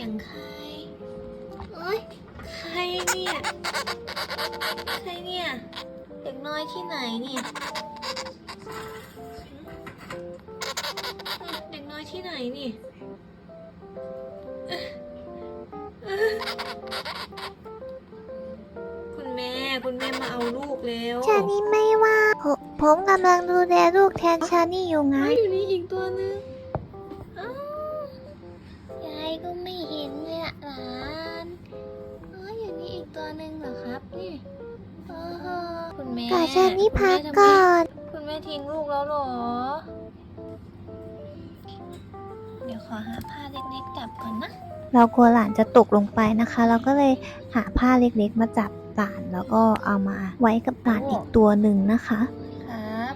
สียงใครโอ๊ยใครเนี่ย ใครเนี่ย เด็กน้อยที่ไหนเนี่ยอืมเด็กน้อยที่ไหนนี่เอ๊ะเอ๊ะคุณแม่คุณแม่มาเอาลูกแล้ว ชานี่ไม่ว่าผมผมกำลังดูแลลูกแทนชานี่อยู่ไงอ้าวอยู่นี่อีกตัวหนึง ตัวหนึ่งเหรอครับนี่โอ้โหคุณแม่ก่อนชานี่พักคุณแม่ทำไมก่อน คุณแม่ทิ้งลูกแล้วเหรอ เดี๋ยวขอหาผ้าเล็กๆจับก่อนนะ เรากลัวหลานจะตกลงไปนะคะ เราก็เลยหาผ้าเล็กๆมาจับหลานแล้วก็เอามาไว้กับหลานอีกตัวหนึ่งนะคะ ครับ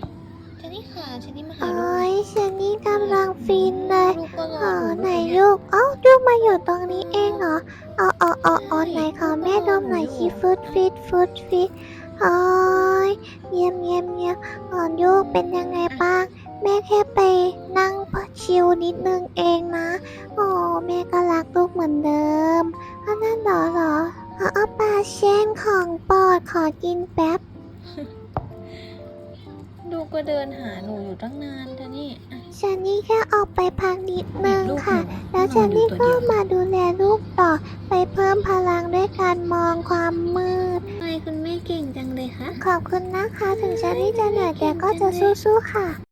เจนี่ค่ะเจนี่มาหาโอ้ลูกยชานี่กำลังฟินเลยลูกก็รออ๋อหนูไหนอยู่ลูกเอ้าลูกมาอยู่ต อ๋ออ๋ออ๋ออ๋อไหนขอแม่ดมหน่อยชีฟุตฟิตฟุตฟิตโอ้ยเยี่ยมเยี่ยมเยี่ยมอ๋อลูกเป็นยังไงบ้าง แม่แค่ไปนั่งชิลนิดนึงเองนะโอ้แม่ก็รักลูกเหมือนเดิมอันนั้นเหรอเหรอเอาเอาปลาเช่นของโปรดขอกินแป๊บลูกก็เดินหาหนูอยู่ตั้งนานเจนี่อะฉันนี่แค่ออกไปพักนิดนึงลูกค่ะหนูแล้วฉันนี่นอนอยู่ก็ตัวเดียวมาดูแลลูกต่อ ไปเพิ่มพลังด้วยการมองความมืดทำไมคุณแม่เก่งจังเลยคะ ขอบคุณนะคะ ถึงฉันนี่จะเหนื่อยแต่ก็จะสู้ๆค่ะ